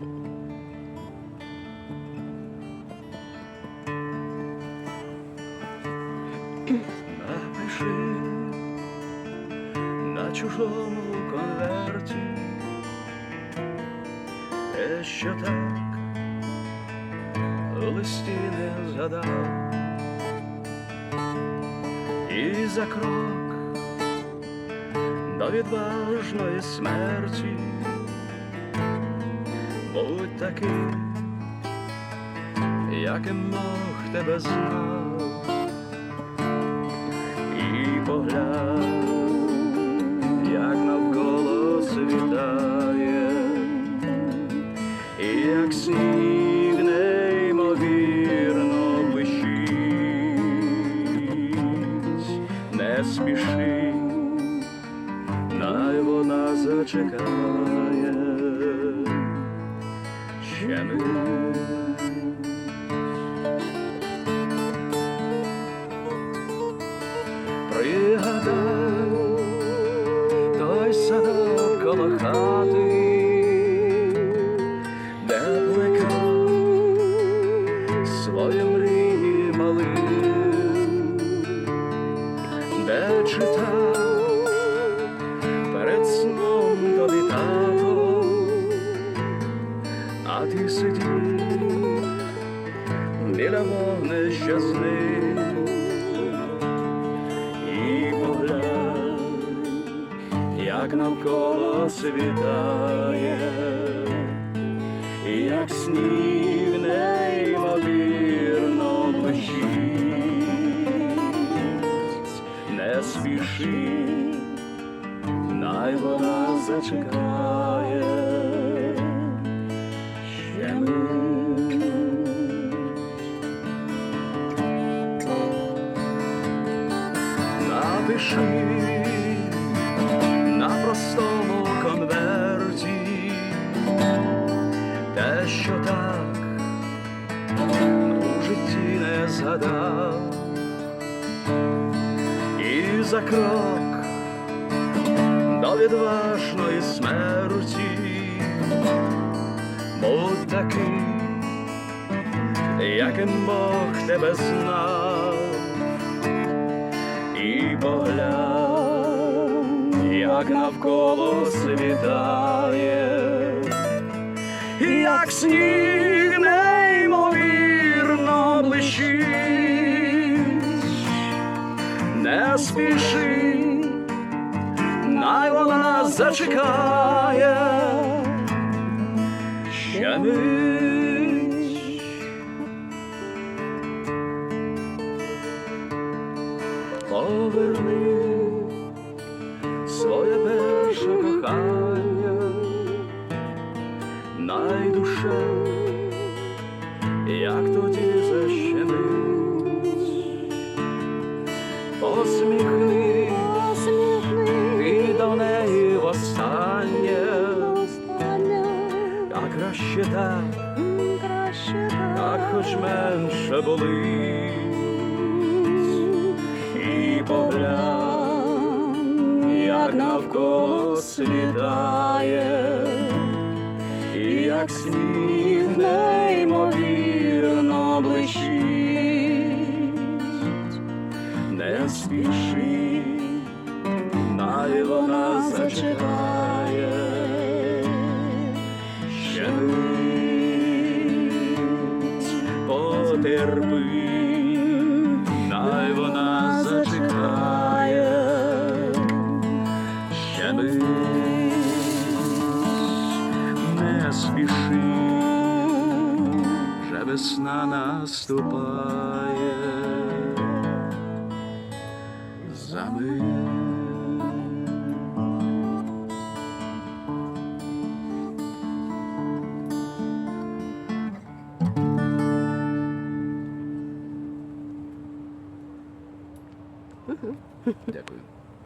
Напиши на чужому конверті те, що так листі не згадав, і за крок до відважної смерті будь таким, яким Бог тебе знав. І поглянь, як навколо світає, і як сніг неймовірно блищить, не спіши, най вона зачекає, мить. Пригадай той садок коло хати, де плекав з і поглянь, як навколо світає, як сніг неймовірно блищить, не спіши, най вона зачекає. Ще мить. Напиши на простому конверті те, що так у житті не згадав, і за крок до відважної смерті будь такий, яким Бог тебе знав як навколо світає, як сніг неймовірно блищить, не спіши, най вона зачекає, ще мить. поверни найдуше, як тоді защемить, посміхни. Ти до неї востаннє, а краще так, так. Хоч менше болить. І поглянь, як навколо світає, і як сніг неймовірно блищить, не спіши, най вона зачекає, ще потерпи, не спіши, вже весна наступає. За. Дякую.